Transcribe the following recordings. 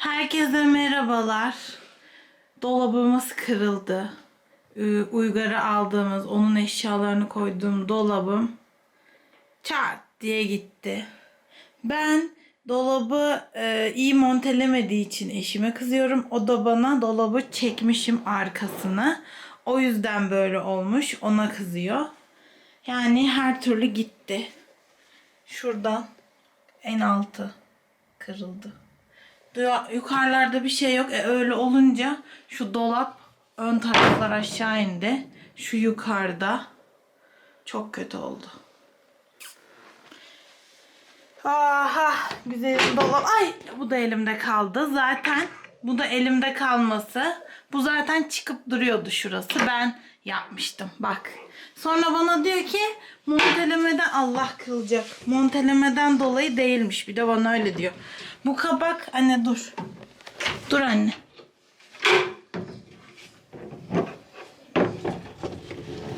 Herkese merhabalar. Dolabımız kırıldı. Ee, Uygar'ı aldığımız, onun eşyalarını koyduğum dolabım çat diye gitti. Ben dolabı e, iyi montelemediği için eşime kızıyorum. O da bana dolabı çekmişim arkasını. O yüzden böyle olmuş. Ona kızıyor. Yani her türlü gitti. Şuradan en altı kırıldı. Yukarılarda bir şey yok. E, öyle olunca şu dolap ön taraflar aşağı indi. Şu yukarıda. Çok kötü oldu. Aha güzelim dolap. Ay bu da elimde kaldı. Zaten bu da elimde kalması. Bu zaten çıkıp duruyordu şurası. Ben yapmıştım. Bak. Sonra bana diyor ki montelemeden Allah kılacak. Montelemeden dolayı değilmiş. Bir de bana öyle diyor. Bu kabak anne dur. Dur anne.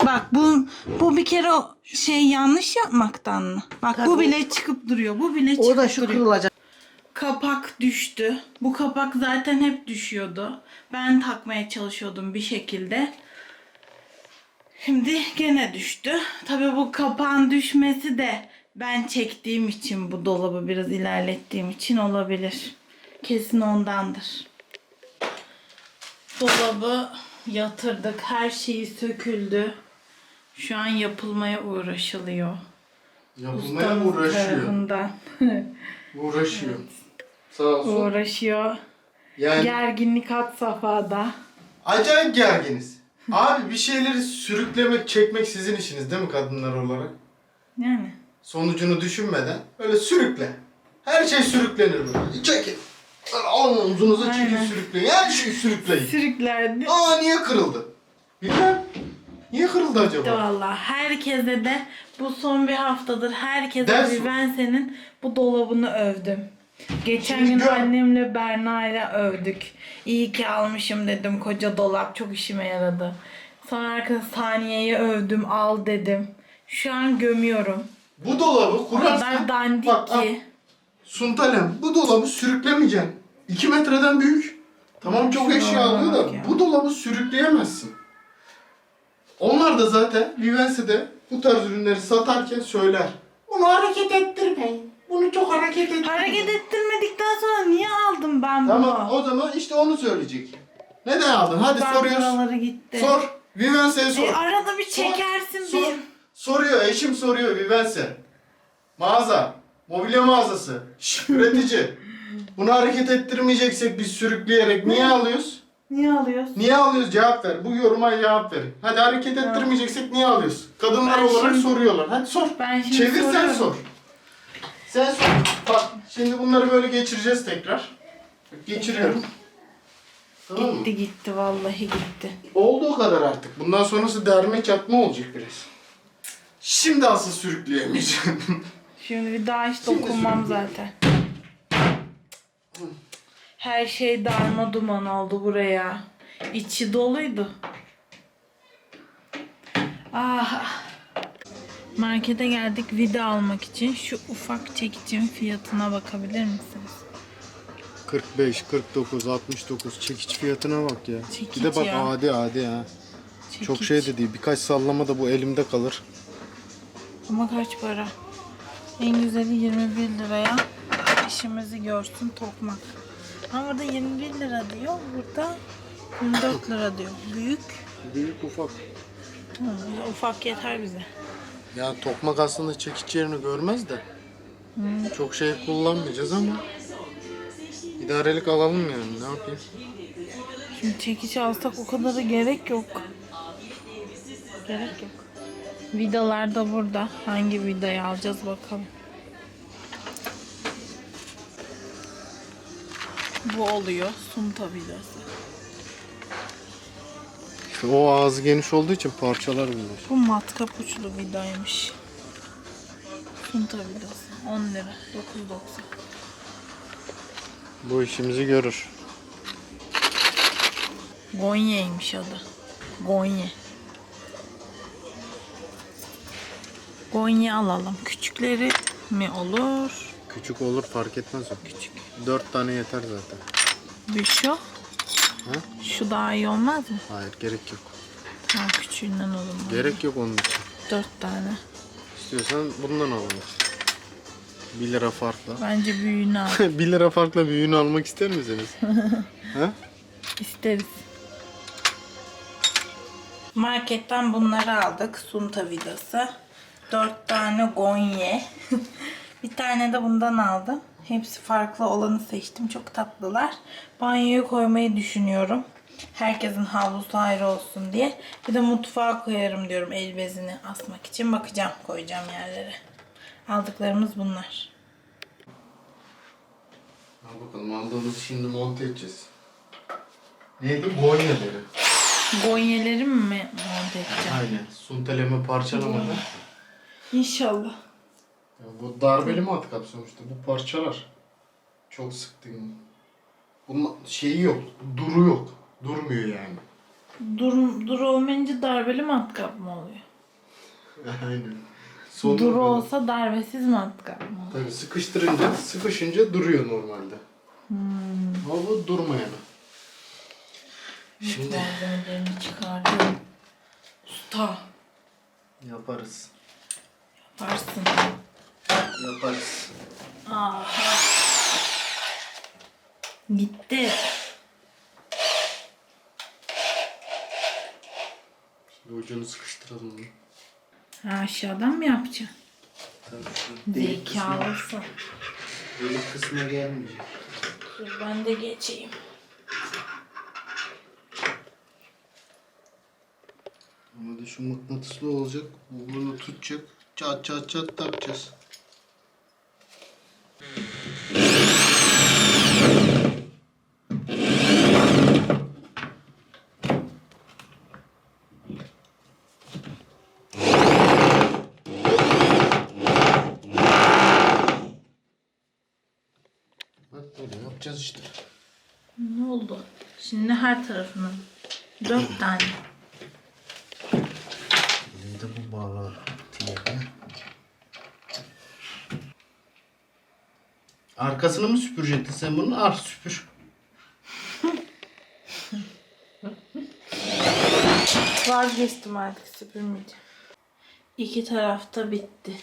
Bak bu bu bir kere o şey yanlış yapmaktan mı? Bak bu bile çıkıp duruyor. Bu bile çıkıp O da şu duruyor. kırılacak. Kapak düştü. Bu kapak zaten hep düşüyordu. Ben takmaya çalışıyordum bir şekilde. Şimdi gene düştü. Tabii bu kapağın düşmesi de ben çektiğim için bu dolabı biraz ilerlettiğim için olabilir. Kesin ondandır. Dolabı yatırdık. Her şeyi söküldü. Şu an yapılmaya uğraşılıyor. Yapılmaya Ustamız uğraşıyor. tarafından. Uğraşıyor. Sağ olsun. uğraşıyor. Yani Gerginlik had safhada. acayip gerginiz. Abi bir şeyleri sürüklemek, çekmek sizin işiniz değil mi kadınlar olarak? Yani. Sonucunu düşünmeden öyle sürükle. Her şey sürüklenir böyle. Çekin. Böyle Alın omzunuza çekin Aynen. sürükleyin. Her şeyi sürükleyin. Sürüklerdi. Aa niye kırıldı? Bilmem. Niye kırıldı acaba? Valla herkese de bu son bir haftadır herkese Ders- bir ben senin bu dolabını övdüm. Geçen Şimdi gün gör- annemle Berna ile övdük. İyi ki almışım dedim koca dolap çok işime yaradı. Sonra arkadaş Saniye'yi övdüm al dedim. Şu an gömüyorum. Bu dolabı kurarsan... kadar dandik Bak, al. ki. Suntalem bu dolabı sürüklemeyeceksin. 2 metreden büyük. Tamam çok Şuna eşya alıyor da ya. bu dolabı sürükleyemezsin. Onlar da zaten Vivense'de bu tarz ürünleri satarken söyler. Bunu hareket ettirmeyin. Bunu çok hareket ettirmeyin. Hareket ettirmedikten sonra niye aldım ben bunu? Tamam o zaman işte onu söyleyecek. Neden aldın? Hadi Bak soruyoruz. buraları gitti. Sor. Vivense'ye sor. E, arada bir Sor, çekersin sor. bir. Soruyor, eşim soruyor Vivense. Mağaza, mobilya mağazası, şş, üretici. Bunu hareket ettirmeyeceksek biz sürükleyerek niye alıyoruz? Niye alıyorsun? Niye alıyoruz? Cevap ver. Bu yoruma cevap ver. Hadi hareket ettirmeyeceksek niye alıyoruz? Kadınlar Ben olarak şimdi- soruyorlar. Hadi sor. Ben şimdi Çevir sen soruyorum. sor. Sen sor. Bak şimdi bunları böyle geçireceğiz tekrar. Geçiriyorum. Tamam mı? Gitti gitti vallahi gitti. Oldu o kadar artık. Bundan sonrası derme çatma olacak biraz. Şimdi asıl sürükleyemeyeceğim. Şimdi bir daha hiç Şimdi dokunmam zaten. Her şey darma duman oldu buraya. İçi doluydu. Ah. Markete geldik vida almak için. Şu ufak çekicin fiyatına bakabilir misiniz? 45, 49, 69 çekiç fiyatına bak ya. Çekiç bir de bak ya. adi adi ha. Çok Çekiç. şey de değil. Birkaç sallama da bu elimde kalır. Ama kaç para? En güzeli 21 liraya işimizi görsün tokmak. Ama burada 21 lira diyor. Burada 24 lira diyor. Büyük. Büyük ufak. Hı, ufak yeter bize. Ya tokmak aslında çekiç yerini görmez de. Çok şey kullanmayacağız ama idarelik alalım yani ne yapayım. Şimdi çekiç alsak o kadara gerek yok. Gerek yok. Vidalar da burada. Hangi vidayı alacağız bakalım. Bu oluyor. Sunta vidası. O ağzı geniş olduğu için parçalar bunlar. Bu matkap uçlu vidaymış. Sunta vidası. 10 lira. 9.90. Bu işimizi görür. Gonya'ymış adı. Gonya. Gonya alalım. Küçükleri mi olur? Küçük olur fark etmez o. Küçük. Dört tane yeter zaten. Bir şu. Ha? Şu daha iyi olmaz mı? Hayır gerek yok. Tamam küçüğünden o zaman. Gerek yok onun için. Dört tane. İstiyorsan bundan alalım. 1 lira farkla. Bence büyüğünü al. 1 lira farkla büyüğünü almak ister misiniz? ha? İsteriz. Marketten bunları aldık. Sunta vidası. Dört tane gonye. bir tane de bundan aldım. Hepsi farklı olanı seçtim. Çok tatlılar. Banyoya koymayı düşünüyorum. Herkesin havlusu ayrı olsun diye. Bir de mutfağa koyarım diyorum el bezini asmak için. Bakacağım koyacağım yerlere. Aldıklarımız bunlar. Al bakalım aldığımız şimdi monte edeceğiz. Neydi? Gonyaları. Gonyeleri mi monte edeceğim? Aynen. Sunteleme parçalamadı. İnşallah. Ya bu darbeli mat kap sonuçta. Bu parçalar. Çok sıktım. Bunun şeyi yok. Duru yok. Durmuyor yani. Dur, dur olmayınca darbeli matkap mı oluyor? Aynen. Sonu Dur olsa darbesiz matkap mı oluyor? Tabii sıkıştırınca, sıkışınca duruyor normalde. Ama bu durmayanı. Şimdi Malzemelerini çıkardım. Usta yaparız. varsın. Yaparız. Aha. Gitti. Şimdi ucunu sıkıştıralım. bunu. Ha, aşağıdan mı yapacaksın? Tabii şu delik kısmı, Zekalısın. delik kısmına gelmeyecek. Dur ben de geçeyim. Ama da şu mıknatıslı olacak. Bu Bunu tutacak. Çat çat çat takacağız. Bak böyle yapacağız işte. Ne oldu? Şimdi her tarafına. Dört tane. Neydi bu bağlar? Tiyaka. Arkasını mı süpürecektin sen bunun? Ar süpür. Vazgeçtim artık süpürmeyeceğim. İki tarafta bitti.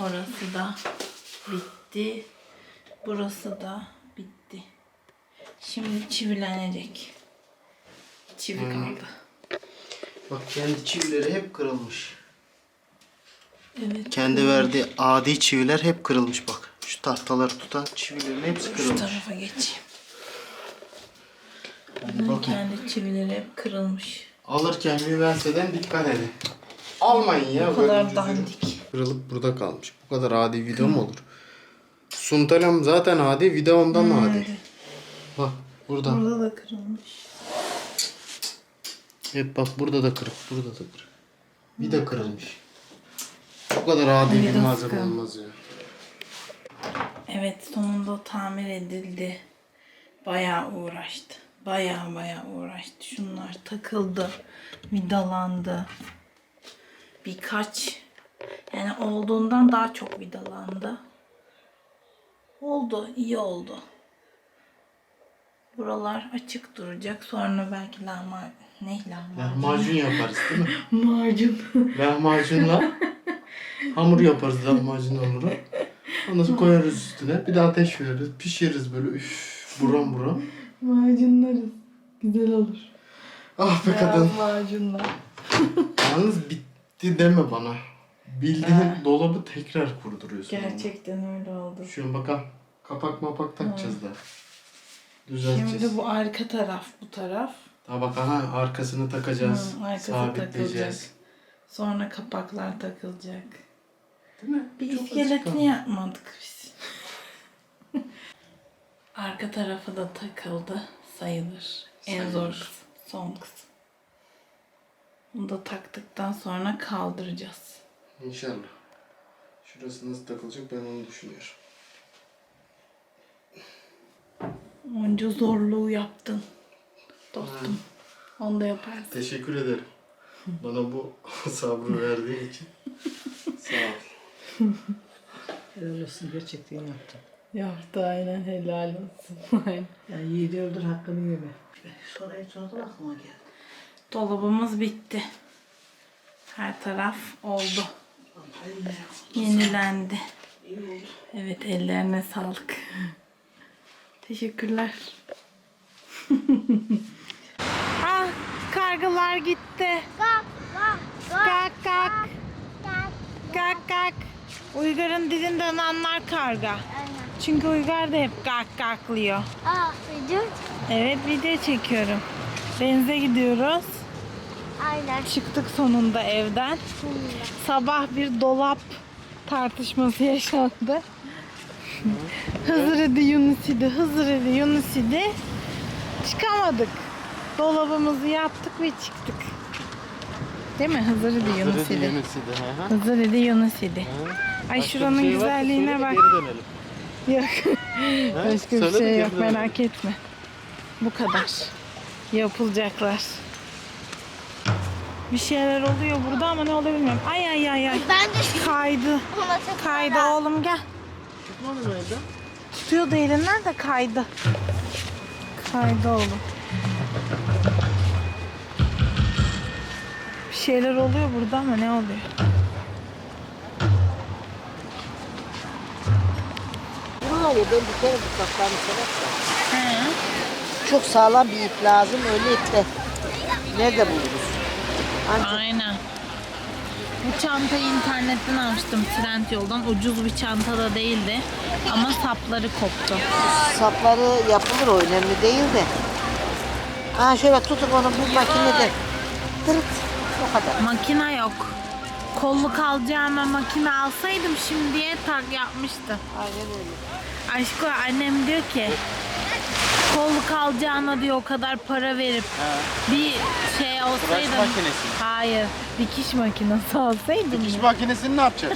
Orası da bitti. Burası da. Şimdi çivilenecek. Çivi kaldı. Bak kendi çivileri hep kırılmış. Evet. Kendi verdiği adi çiviler hep kırılmış bak. Şu tahtaları tutan çivilerin hepsi Şu kırılmış. tarafa geçeyim. Hadi bakın. Kendi çivileri hep kırılmış. Alırken Vivense'den dikkat edin. Almayın ya. Bu böyle kadar ucuz dandik. Kırılıp burada kalmış. Bu kadar adi vida mı olur? Suntalam zaten adi, vida ondan Hmm, adi. Bak burada. Burada da kırılmış. Hep bak burada da kırık, burada da kırık. Vida kırılmış. Bu kadar adi bir malzeme olmaz ya. Evet sonunda tamir edildi. Bayağı uğraştı. Bayağı bayağı uğraştı. Şunlar takıldı. Vidalandı. Birkaç yani olduğundan daha çok vidalandı. Oldu. iyi oldu. Buralar açık duracak. Sonra belki lahma ne lahmacun? Lahmacun yaparız değil mi? Macun. Lahmacunla hamur yaparız lahmacun hamuru. Ondan sonra koyarız üstüne. Bir de ateş veririz. Pişiririz böyle üf buram buram. Macunlarız. Güzel olur. Ah be kadın. macunlar. Yalnız bitti deme bana. Bildiğin dolabı tekrar kurduruyorsun. ama. Gerçekten öyle oldu. Şu an bakalım. Kapak mapak takacağız da. Düzelteceğiz. Şimdi bu arka taraf bu taraf. Daha bak aha arkasını takacağız. Hı, arkası sabitleyeceğiz. Sonra kapaklar takılacak. Değil mi? Bir Çok iskeletini yapmadık biz. arka tarafı da takıldı sayılır. En zor Sayılır. kısım. Son kısım. Bunu da taktıktan sonra kaldıracağız. İnşallah. Şurası nasıl takılacak ben onu düşünüyorum. Onca zorluğu yaptın. Dostum. Onu da yaparsın. Teşekkür ederim. Bana bu sabrı verdiğin için. Sağ ol. Helal olsun gerçekten yaptın. Yaptı aynen helal olsun. Yani yiğidi öldür hakkını yeme. Sonra en sonradan aklıma geldi. Dolabımız bitti. Her taraf oldu. Yenilendi. iyi oldu. Evet ellerine sağlık. Teşekkürler. ah kargalar gitti. Gak gak. gak. Gak gak. Uygar'ın dilinden anlar karga. Aynen. Çünkü Uygar da hep gak gaklıyor. Aa video. Evet video çekiyorum. Denize gidiyoruz. Aynen. Çıktık sonunda evden. Sabah bir dolap tartışması yaşandı. Hızır idi Yunus idi, Hızır idi Yunus idi. Çıkamadık. Dolabımızı yaptık ve çıktık. Değil mi? Hızır idi Yunus idi. Hızır idi Yunus idi. Ay şuranın güzelliğine bak. Yok. Başka bir şey yok merak etme. Bu kadar. Yapılacaklar. Bir şeyler oluyor burada ama ne oluyor bilmiyorum. Ay ay ay ay. Ben de Kaydı. ona çok Kaydı oğlum gel. Tutuyordu elinden de kaydı. Kaydı oğlum. Bir şeyler oluyor burada ama ne oluyor? Var ya ben bir kere seversem. He. Çok sağlam bir ip lazım öyle iple. Nerede buluruz? Ancak Aynen. Bu çantayı internetten almıştım Trendyol'dan. Ucuz bir çanta da değildi. Ama sapları koptu. sapları yapılır o önemli değil de. Ha şöyle tutup onu bu makinede. Tırıt. O kadar. Makine yok. Kolluk alacağıma makine alsaydım şimdiye tak yapmıştım. Aynen öyle. Aşko annem diyor ki kolluk alacağına diyor o kadar para verip bir şey olsaydım. makinesi. Hayır. Dikiş makinesi alsaydım. Dikiş ya. makinesini ne yapacak?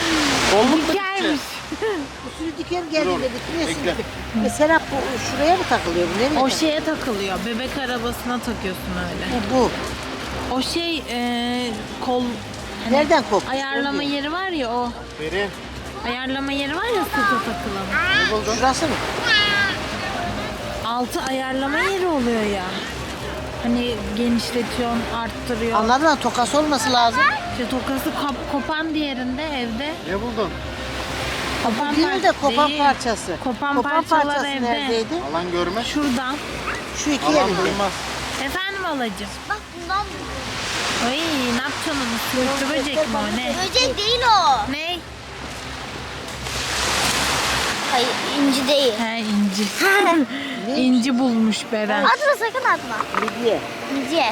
Oğlum mu Dikermiş. Usulü diker geldiğinde Dur, bitiriyorsun. bekle. Mesela bu şuraya mı takılıyor bu nereye? O şeye takılıyor. Bebek arabasına takıyorsun öyle. Bu, bu. O şey e, kol hani Nereden koptu? ayarlama yeri var ya o. Verin. Ayarlama yeri var ya sırta takılan. Şurası mı? Altı ayarlama yeri oluyor ya. Hani genişletiyorsun, arttırıyor. Anladın mı? Tokası olması lazım. İşte tokası kop- kopan diğerinde evde. Ne buldun? Kopan Değil de par- kopan değil. parçası. Kopan parçalar parçası evde. neredeydi? Alan görmez. Şuradan. Şu iki Alan yerinde. Efendim alacağım. Bak bundan Ay ne yapacaksın onu? Sürtü böcek mi o ne? böcek değil o. Ne? Hayır inci değil. He inci. inci bulmuş Beren. Atma sakın atma. Midye. İnci.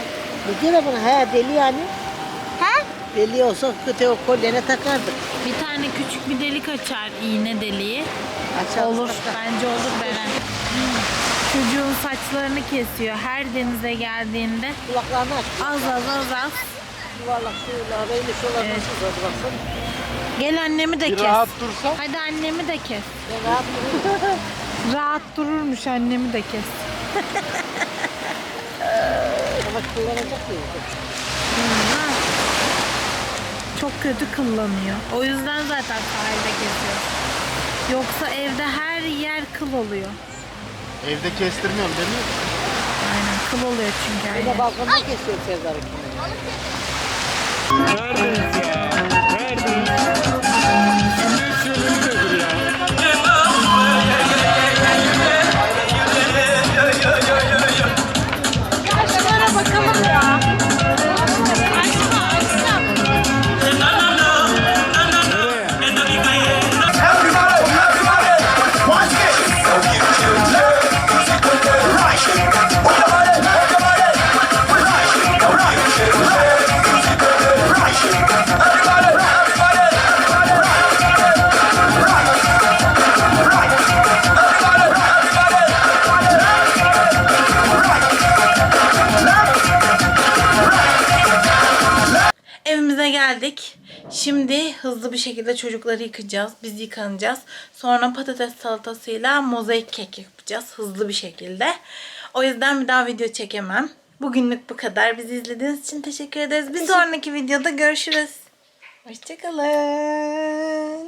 Midye de bunu he deli yani. He? Deli olsa kötü o kolyene takardık. Bir tane küçük bir delik açar iğne deliği. Açar. Olur. Bence olur Beren. Çocuğun saçlarını kesiyor. Her denize geldiğinde Kulaklarını aç. az az az az. Yuvarlak şuralar, öyle şuralar Evet. nasıl uzadı baksana. Gel annemi de Bir kes. rahat dursa. Hadi annemi de kes. Ben rahat duruyorum. Rahat dururmuş annemi de kes. Ama kullanacak mıyım? Çok kötü kullanıyor. O yüzden zaten sahilde kesiyor. Yoksa evde her yer kıl oluyor. Evde kestirmiyorum değil mi? Aynen kıl oluyor çünkü her Bir de yer. balkonda kesiyorum Sezar'ı. Şunlara hızlı bir şekilde çocukları yıkayacağız. Biz yıkanacağız. Sonra patates salatasıyla mozaik kek yapacağız. Hızlı bir şekilde. O yüzden bir daha video çekemem. Bugünlük bu kadar. Bizi izlediğiniz için teşekkür ederiz. Bir sonraki videoda görüşürüz. Hoşçakalın.